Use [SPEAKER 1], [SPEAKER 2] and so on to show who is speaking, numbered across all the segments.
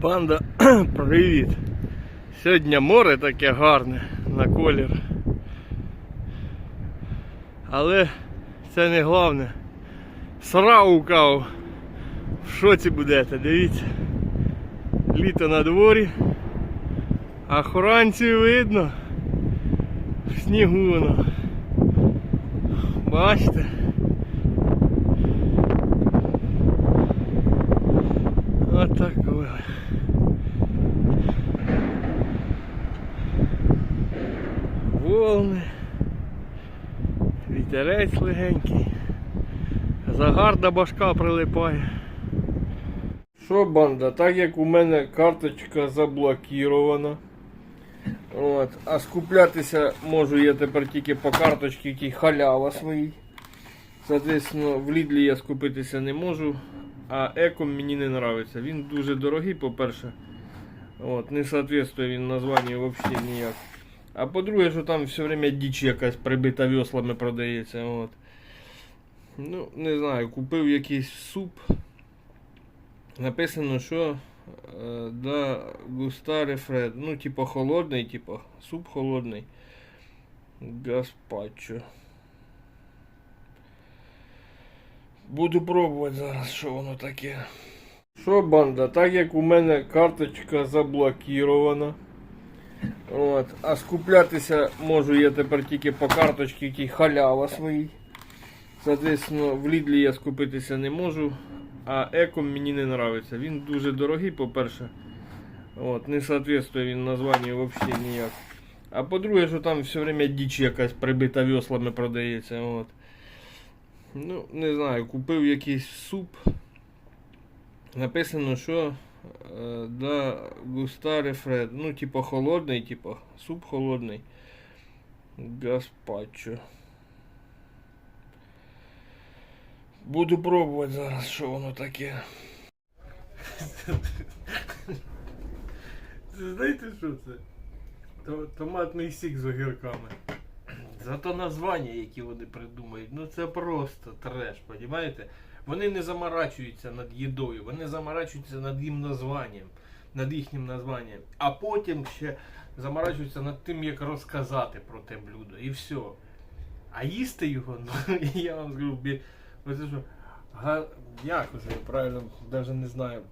[SPEAKER 1] Банда, привіт! Сьогодні море таке гарне на колір. Але це не головне. Срав кав. В шоці будете, дивіться. Літо на дворі. А хоранці видно. В снігу воно. Бачите? Вітерець легенький. Загарда башка прилипає. Що, банда, так як у мене карточка заблокірована. От, а скуплятися можу я тепер тільки по карточці, якій халява своїй. Соответственно, в Лідлі я скупитися не можу, а еком мені не подобається. Він дуже дорогий, по-перше. От, не соответствує він названню взагалі ніяк. А по-друге, що там все время діч якась прибита веслами продається. От. Ну, не знаю, купив якийсь суп. Написано, що е, да, густаре фред. Ну, типа холодний, типа суп холодний. Гаспачо. Буду пробувати зараз, що воно таке. Що, банда, так як у мене карточка заблокірована. От, а скуплятися можу я тепер тільки по карточці, якій халява своїй. Соответственно, в Лідлі я скупитися не можу, а еком мені не подобається. Він дуже дорогий, по-перше. От, не соответствує він названню взагалі ніяк. А по-друге, що там все время діч якась прибита веслами продається. От. Ну, не знаю, купив якийсь суп. Написано, що да, густаре фред. Ну, типа холодний, типа суп холодний. Гаспачо. Буду пробувати зараз, що воно таке. Знаєте що це? То- Томатний сік з огірками. Зато названня, які вони придумають, ну це просто треш, розумієте? Вони не заморачуються над їдою, вони заморачуються над їм названням, над їхнім названням. А потім ще заморачуються над тим, як розказати про те блюдо. І все. А їсти його, ну я вам скажу, оце що, га, як уже правильно, навіть не знаю.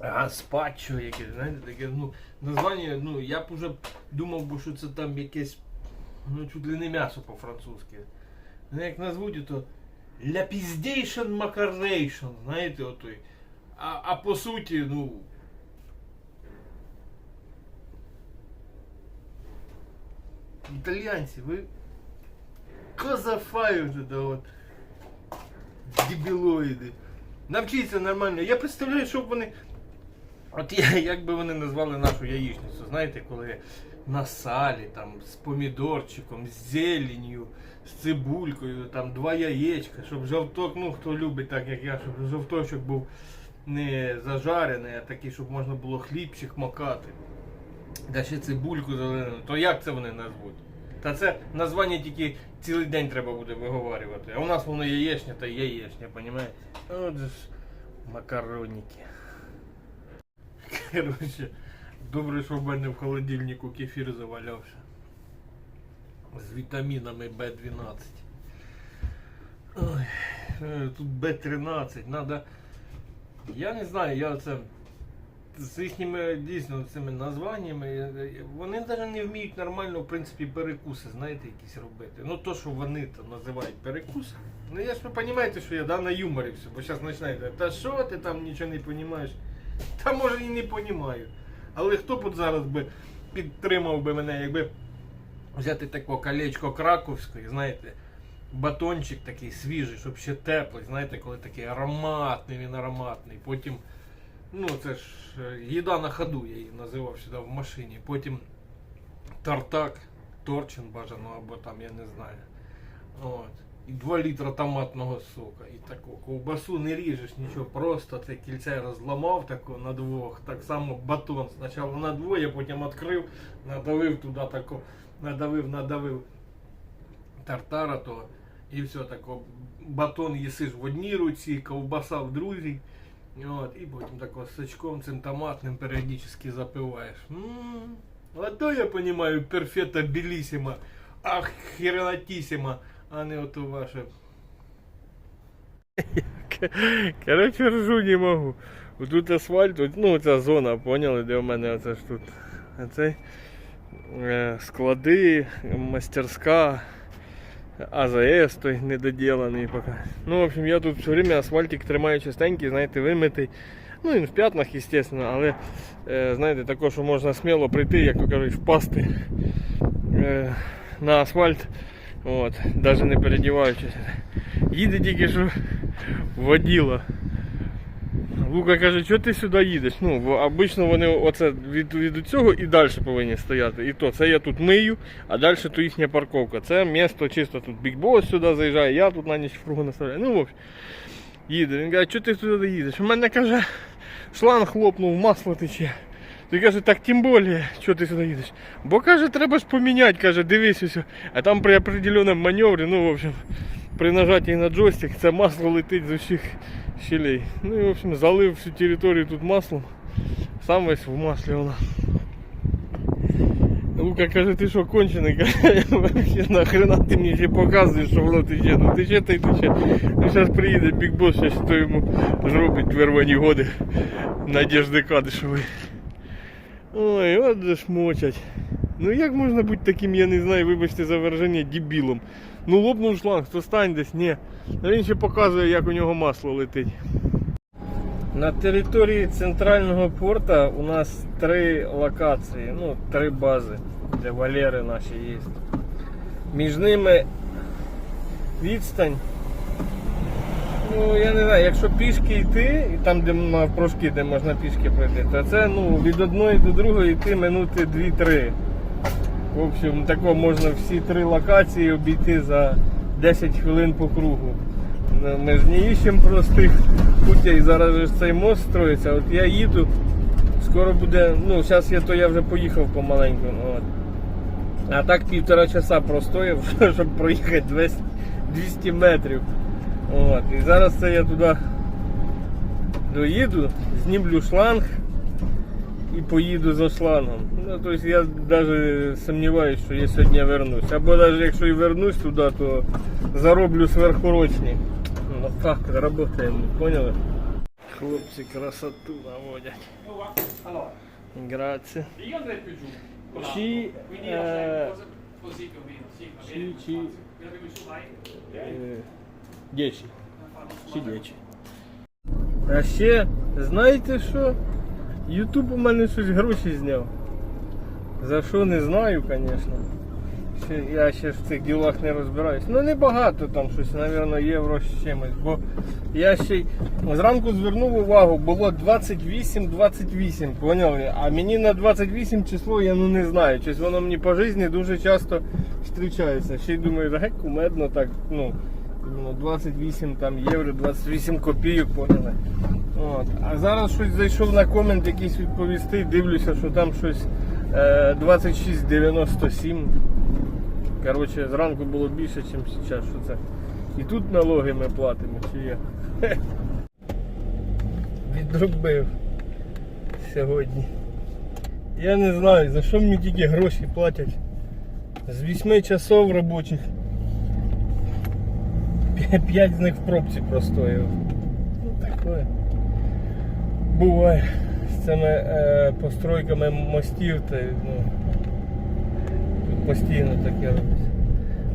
[SPEAKER 1] Гаспачо якесь, знаєте, таке, ну, названня, ну, я б уже думав, би, що це там якесь, ну, чуть ли не м'ясо по-французьки. Ну, як назвуть, то ляпіздейшн макарнейшн, знаєте, отой. А, а по суті, ну. Італіянці, ви козафають это от дебілоїди. Навчіться нормально. Я представляю, що б вони. От я, як би вони назвали нашу яєчницю, знаєте, коли на салі, там, з помідорчиком, з зеленью, з цибулькою, там два яєчка, щоб жовток, ну хто любить так, як я, щоб жовточок був не зажарений, а такий, щоб можна було хлібчик макати. Да ще цибульку зелену, то як це вони назвуть? Та це названня тільки цілий день треба буде виговорювати. А у нас воно яєчня та яєчня, понімаєте? От же ж макароніки. Короче, добре, що в мене в холодильнику кефір завалявся. З вітамінами В12. Ой, е, тут В13. Надо. Я не знаю, я це з їхніми дійсно цими названнями, е, е, вони навіть не вміють нормально, в принципі, перекуси, знаєте, якісь робити. Ну то, що вони то називають перекуси. Ну я ж ви розумієте, що я да, на юморі все, бо зараз починаєте, та що ти там нічого не розумієш? Та може і не розумію. Але хто б от зараз би підтримав би мене, якби взяти таке колечко краковське, знаєте, батончик такий свіжий, щоб ще теплий, знаєте, коли такий ароматний, він ароматний. Потім, ну це ж е, їда на ходу, я її називав сюди в машині. Потім тартак, торчин бажано, або там, я не знаю. От. І 2 літра томатного сока. І таку ковбасу не ріжеш нічого, просто це кільце розламав тако на двох. Так само батон. Спочатку на двоє, потім відкрив, надавив туди тако, надавив, надавив тартара того. І все тако. Батон їсиш в одній руці, ковбаса в другій. От, і потім тако з сачком цим томатним періодично запиваєш. М, А то я понимаю, перфета білісіма, ах, херелатісіма, а не ото ваше. Короче, ржу не можу. Тут асфальт, ну ця зона, поняли, де у мене оце ж тут. Оцей, е, склади, мастерська, АЗС той недоділений поки. Ну, в общем, я тут все время асфальтик тримаю чистенький, знаєте, вимитий. Ну, він в п'ятнах, звісно, але е, знаєте, також можна сміло прийти, як то кажуть, впасти е, на асфальт. От, навіть не передіваючись. Їде тільки що воділа. Лука каже, що ти сюди їдеш? Ну, бо обично вони оце від, від цього і далі повинні стояти. І то це я тут мию, а далі то їхня парковка. Це місто чисто тут бікбос сюди заїжджає, я тут на ніч фругу наставляю. Ну, в общем, їде. Він каже, що ти сюди їдеш? У мене каже, шланг хлопнув, масло тече. Ти каже, так тим більше, що ти сюди їдеш? Бо каже, треба ж поміняти, каже, дивись ось. А там при определеному маневрі, ну, в общем, при нажатии на джойстик це масло летить з усіх щелей. Ну і в общем залив всю територію тут маслом. Сам весь в маслі вона. Лука каже, ти що кончений? Вообще нахрена ти мені ще показуєш, що воно тече. Ну тече та й тече. Ну зараз приїде Boss, щось то йому зробить вервані годи Надежди Кадишевої. Ой, от же ж мочать. Ну як можна бути таким, я не знаю, вибачте за вираження, дебілом. Ну лопнув шланг, то стань десь, ні. Він ще показує, як у нього масло летить. На території центрального порта у нас три локації, ну, три бази, де валери наші є. Між ними відстань. Ну, я не знаю, якщо пішки йти, і там, де навпрошки, де можна пішки пройти, то це ну, від одної до другої йти минути 2-3. В общем, тако можна всі три локації обійти за 10 хвилин по кругу. Ну, Ми ж не іщемо простих путей, зараз же цей мост строїться. От я їду, скоро буде, ну зараз я то я вже поїхав помаленьку. ну, От. А так півтора часа простояв, щоб проїхати 200 200 метрів. От. І зараз це я туди доїду, знімлю шланг і поїду за шлангом. Ну, тобто я навіть сумніваюся, що я сьогодні вернусь. Або навіть якщо і вернусь туди, то зароблю сверхурочні. Ну так, работаємо, поняли? Хлопці красоту наводять.
[SPEAKER 2] Quello che mi su vai.
[SPEAKER 1] Е, 10. Чи. 10. А ще, знаєте що? Ютуб у мене щось гроші зняв. За що не знаю, звісно. Я ще в цих ділах не розбираюсь. Ну не багато там щось, мабуть, євро з чимось. Бо я ще й зранку звернув увагу, було 28-28, поняли? А мені на 28 число я ну не знаю. Щось воно мені по житті дуже часто зустрічається. Ще й думаю, да кумедно так, ну. 28 там євро, 28 копійок, поняли? От. А зараз щось зайшов на комент якийсь відповісти, дивлюся, що там щось е, 26,97. Коротше, зранку було більше, ніж зараз. Що це? І тут налоги ми платимо, чи є. Відробив сьогодні. Я не знаю, за що мені тільки гроші платять. З 8 часов робочих. П'ять- П'ять з них в пробці простояв. Ну таке. Буває. З цими е, постройками мостів, та, ну, постійно таке робиться.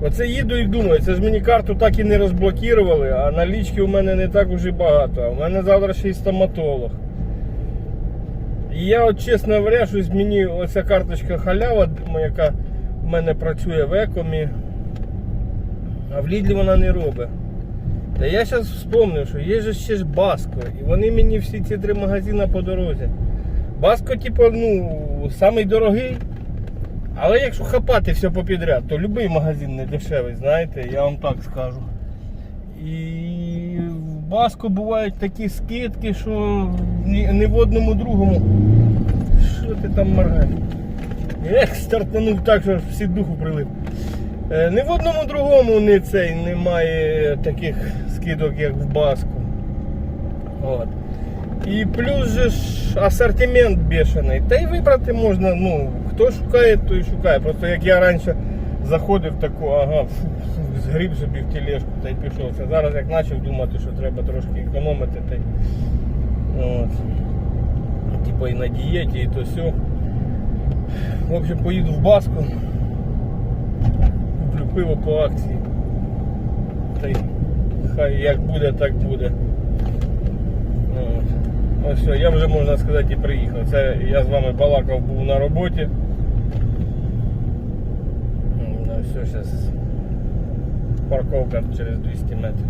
[SPEAKER 1] Оце їду і думаю, це ж мені карту так і не розблокували, а налічки у мене не так уже багато. А у мене завтра ще й стоматолог. І я от чесно говоря, щось мені оця карточка халява, яка в мене працює в екомі, а в Лідлі вона не робить. Та я зараз вспомнив, що є же ще ж Баско, і вони мені всі ці три магазини по дорозі. Баско, типу, ну, самий дорогий. Але якщо хапати все попідряд, то будь-який магазин не дешевий, знаєте, я вам так скажу. І в Баско бувають такі скидки, що ні, в одному другому. Що ти там моргаєш? Ех, стартанув так, що всі духу прилип. Е, Ні в одному другому не цей немає таких скидок, як в Баску. От. І плюс же ж асортимент бешений. Та й вибрати можна, ну, хто шукає, той шукає. Просто як я раніше заходив таку, ага, фу, фу, згріб собі в тележку та й пішов. Це зараз як почав думати, що треба трошки економити, та й от. Типа і на дієті, і то все. В общем, поїду в Баску. Куплю пиво по акції. Та й хай як буде, так буде. От. Ось все, я вже можна сказати і приїхав. Це я з вами балакав був на роботі. Ну, все, зараз парковка через 200 метрів.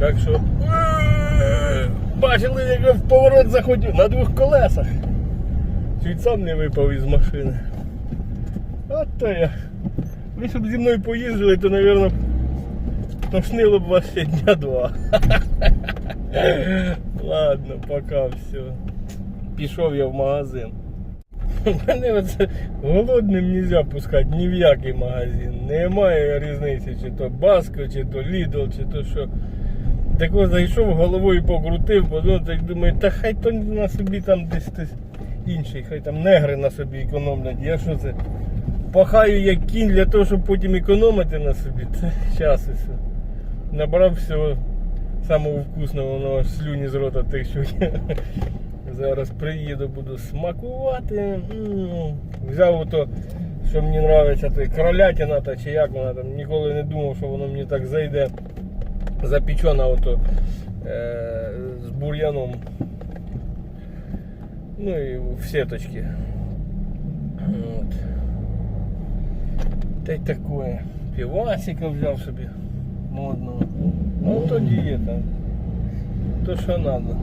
[SPEAKER 1] Так що е, бачили, як я в поворот заходив на двох колесах. Чуть сам не випав із машини. От то я. Ви щоб зі мною поїздили, то, мабуть, тошнило б вас ще дня два. Ладно, пока все. Пішов я в магазин. Мене оце голодним нельзя пускати ні в який магазин. Немає різниці, чи то Баско, чи то Lidl, чи то що. Так ось зайшов, головою покрутив, потім так думаю, та хай то на собі там десь хтось інший, хай там негри на собі економлять. Я що це? Пахаю як кінь для того, щоб потім економити на собі. Це час і все. Набрав всього самого вкусного, воно аж слюні з рота течуть. Зараз приїду, буду смакувати. М. Взяв ото, що мені подобається, кролятина та чи як вона там. Ніколи не думав, що воно мені так зайде. Запечена ото е, з бур'яном. Ну і в сеточки. От. Та й таке. Півасика взяв собі модного. Ну то дієта. То що треба.